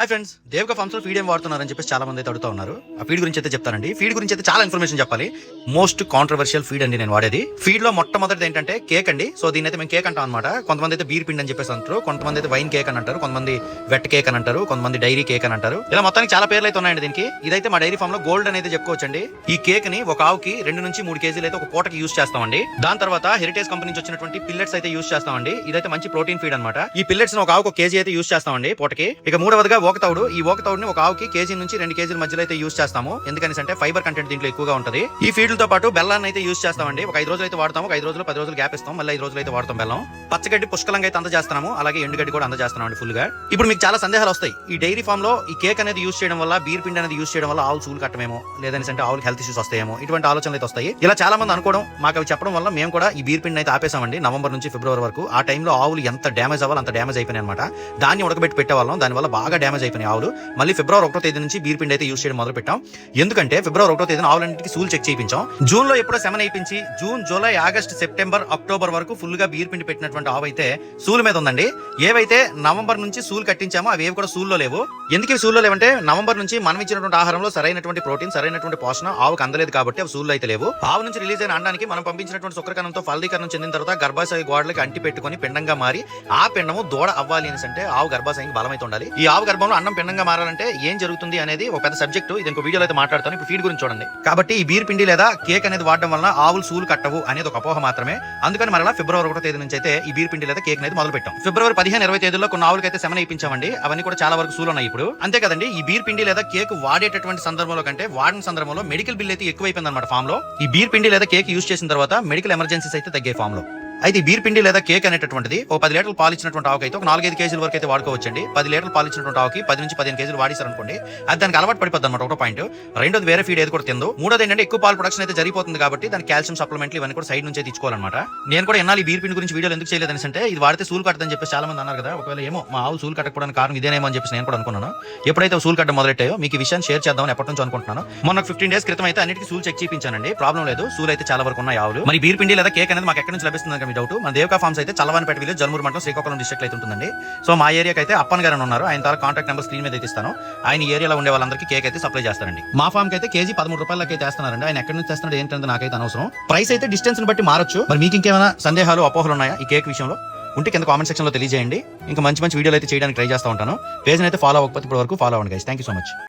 Hi friends దేవక ఫార్మ్స్లో feed ఏం వాడుతున్నారని చెప్పేసి చాలా మంది అయితే అడుగుతా ఉన్నారు. ఆ ఫీడ్ గురించి అయితే చెప్తానండి. ఫీడ్ గురించి అయితే చాలా ఇన్ఫర్మేషన్ చెప్పాలి. మోస్ట్ కాంట్రవర్షియల్ ఫీడ్ అండి నేను వాడేది. ఫీడ్లో మొట్టమొదటిది ఏంటంటే కేక్ అండి. సో దీని అయితే మేము కేక్ అంటాం అనమాట కొంతమంది అయితే బీర్ పిండి అని చెప్పేసి అంటారు. కొంతమంది అయితే వైన్ కేక్ అని అంటారు. కొంతమంది వెట్ కేక్ అని అంటారు. కొంతమంది డైరీ కేక్ అని అంటారు. ఇలా మొత్తానికి చాలా పేర్లు అయితే ఉన్నాయండి దీనికి. ఇదైతే మా డైరీ ఫామ్లో గోల్డ్ అనేది చెప్పుకోవచ్చండి. ఈ కేక్ని ఒక ఆవుకి రెండు నుంచి మూడు కేజీలు అయితే ఒక పూటకి యూస్ చేస్తామండి. దాని తర్వాత హెరిటేజ్ కంపెనీ నుంచి వచ్చినటువంటి పిల్లెట్స్ అయితే యూస్ చేస్తామండి. ఇదైతే మంచి ప్రోటీన్ ఫీడ్ అనమాట ఈ పిల్లెట్స్ ఒక ఆవుకు కేజీ అయితే యూస్ చేస్తామండి పూటకి. ఇక మూడవదిగా ఓకతౌడు ఈ ఓకతౌడుని ఒక ఆవుకి కేజీ నుంచి రెండు కేజీల మధ్యలో అయితే యూస్ చేస్తాము. ఎందుకని అంటే ఫైబర్ కంటెంట్ దీంట్లో ఎక్కువగా ఉంటుంది. ఈ ఫీడ్లతో పాటు బెల్లాన్ని అయితే యూస్ చేస్తామండి. ఒక ఐదు రోజులు అయితే వాడతాము. ఒక ఐదు రోజులు పది రోజులు గ్యాప్ ఇస్తాం. మళ్ళీ ఐదు రోజులు అయితే వాడతాం బెల్లం. పచ్చగడ్డి పుష్కలంగా అయితే అందజేస్తున్నాము. అలాగే ఎండుగడ్డి కూడా అందజేస్తున్నాం ఫుల్గా. ఇప్పుడు మీకు చాలా సందేహాలు వస్తాయి. ఈ డైరీ ఫామ్లో ఈ కేక్ అనేది యూస్ చేయడం వల్ల బీర్ పిండి అనేది యూస్ చేయడం వల్ల ఆవులు చూలు కట్టమేమో లేదని అంటే ఆవులు హెల్త్ ఇష్యూస్ వస్తాయేమో ఇటువంటి ఆలోచనలు అయితే వస్తాయి. ఇలా చాలా మంది అనుకోవడం మాకు అవి చెప్పడం వల్ల మేము కూడా ఈ బీర్ పిండి అయితే ఆపేసామండి. నవంబర్ నుంచి ఫిబ్రవరి వరకు ఆ టైంలో ఆవులు ఎంత డ్యామేజ్ అవ్వాలి అంత డ్యామేజ్ అయిపోయినాయి అనమాట దాన్ని ఉడకబెట్టి పెట్టేవాళ్ళం. దానివల్ల బాగా డ్యామేజ్ అయిపోయినాయి ఆవులు. మళ్ళీ ఫిబ్రవరి ఒకటో తేదీ నుంచి బీర్ పిండి అయితే యూస్ చేయడం మొదలు పెట్టాం ఎందుకంటే ఫిబ్రవరి ఒకటో తేదీన ఆవులన్నింటికి సూల్ చెక్ చేయించాం. జూన్లో ఎప్పుడో seven అయిపించి June July August September October వరకు ఫుల్గా బీర్ పిండి పెట్టినటువంటి ఆవు అయితే సూల్ మీద ఉందండి. ఏవైతే నవంబర్ నుంచి సూలు కట్టించామో అవి కూడా సూల్లో లేవు. ఎందుకు ఇవి సూల్లో లేవంటే నవంబర్ నుంచి మనం ఇచ్చినటువంటి ఆహారంలో సరైనటువంటి ప్రోటీన్ సరైనటువంటి పోషణ ఆవుకు అందలేదు కాబట్టి అవి సూల్లో అయితే లేవు. ఆవు నుంచి రిలీజ్ అయిన అండానికి మనం పంపించినటువంటి శుక్రకణంతో ఫలదీకరణం చెందిన తర్వాత గర్భాశయ గోడలకి అంటి పెట్టుకొని పిండంగా మారి ఆ పిండము దూడ అవ్వాలి అని అంటే ఆవు గర్భాశయానికి బలమైతే ఉండాలి. ఈ ఆవు గర్భం గర్భంలో అన్నం పిండంగా మారాలంటే ఏం జరుగుతుంది అనేది ఒక పెద్ద సబ్జెక్టు. ఇది ఇంకో వీడియోలో అయితే మాట్లాడతాను. ఇప్పుడు ఫీడ్ గురించి చూడండి. కాబట్టి ఈ బీర్ పిండి లేదా కేక్ అనేది వాడడం వల్ల ఆవులు సూలు కట్టవు అనేది ఒక అపోహ మాత్రమే. అందుకని మరలా ఫిబ్రవరి ఒకటో తేదీ నుంచి అయితే ఈ బీర్ పిండి లేదా కేక్ అనేది మొదలు పెట్టాం ఫిబ్రవరి పదిహేను ఇరవై తేదీలో కొన్ని ఆవులకి అయితే సెమన్ ఇప్పించామండి అవన్నీ కూడా చాలా వరకు సూలు ఉన్నాయి ఇప్పుడు. అంతే కదండి ఈ బీర్ పిండి లేదా కేక్ వాడేటటువంటి సందర్భంలో కంటే వాడిన సందర్భంలో మెడికల్ బిల్ అయితే ఎక్కువైపోయింది అనమాట ఫామ్లో ఈ బీర్ పిండి లేదా కేక్ యూస్ చేసిన తర్వాత మెడికల్ ఎమర్జెన్సీస్ అయితే తగ్గే ఫామ్లో అయితే బీర్ పిండి లేదా కేక్ అనేటటువంటిది ఒక పది లీటర్లు పాలు ఇచ్చినటువంటి ఆవుకి అయితే ఒక నాలుగైదు కేజీల వరకు అయితే వాడుకోవచ్చండి. పది లీటర్లు పాలు ఇచ్చినటువంటి ఆవుకి పది నుంచి పదిహేను కేజీలు వాడిస్తారు అనుకోండి అది దానికి అలవాటు పడిపోద్ది అనమాట ఒకటో పాయింట్. రెండోది వేరే ఫీడ్ ఏది కూడా తిందో మూడోది ఏంటంటే ఎక్కువ పాలు ప్రొడక్షన్ అయితే జరిగిపోతుంది కాబట్టి దాని కాల్షియం సప్లిమెంట్లు ఇవన్నీ కూడా సైడ్ నుంచి తీసుకోవాలన్నమాట. నేను కూడా ఎన్నాళ్ళు ఈ బీర్ పిండి గురించి వీడియోలు ఎందుకు చేయలేదని అంటే ఇది వాడితే సూల్ కట్టదని చెప్పేసి చాలా మంది అన్నారు కదా ఒకవేళ ఏమో మా ఆవు సూల్ కట్టకపోవడానికి కారణం ఇదేనేమో అని చెప్పేసి నేను కూడా అనుకున్నాను. ఎప్పుడైతే సూల్ కట్టడం మొదలెట్టాయో మీకు ఈ విషయాన్ని షేర్ చేద్దామని ఎప్పటి నుంచి అనుకుంటున్నాను. మొన్న ఫిఫ్టీన్ డేస్ క్రితం అయితే అన్నిటికీ సూల్ చెక్ చేయించానండి. ప్రాబ్లం లేదు. సూలు అయితే చాలా వరకు ఉన్నాయి ఆవులు. మరి బీర్ పిండి లేదా కేక్ అనేది మాకు ఎక్కడి నుంచి లభిస్తుంది మీ డౌట్. మన దేవకా ఫార్మ్స్ అయితే చల్లవానిపేట విలేజ్ జల్మూరు మండలం శ్రీకాకుళం డిస్ట్రిక్ట్ అయితే ఉంటుందండి. సో మా ఏరియాకి అయితే అప్పన్ గారు ఉన్నారు. ఆయన ద్వారా కాంటాక్ట్ నెంబర్ స్క్రీన్ మీద అయితే ఇస్తాను. ఆయన ఏరియాలో ఉండే వాళ్ళందరికీ కేక్ అయితే సప్లై చేస్తారండి. మా ఫామ్ అయితే కేజీ పదమూడు రూపాయలకి అయితే వేస్తున్నారండి. ఆయన ఎక్కడి నుంచి తెస్తున్నాడు ఏంటంటే నాకైతే అనవసరం. ప్రైస్ అయితే డిస్టెన్స్ని బట్టి మారొచ్చు. మరి మీకు ఇంకేమైనా సందేహాలు అపోహలు ఉన్నాయా ఈ కేక్ విషయంలో? ఉంటే కింద కామెంట్ సెక్షన్లో తెలియజేయండి. ఇంకా మంచి మంచి వీడియోలు అయితే చేయడానికి ట్రై చేస్తూ ఉంటాను. పేజ్ అయితే ఫాలో అవ్వకపోతే ఇప్పటి వరకు ఫాలో అవ్వండి guys thank you so much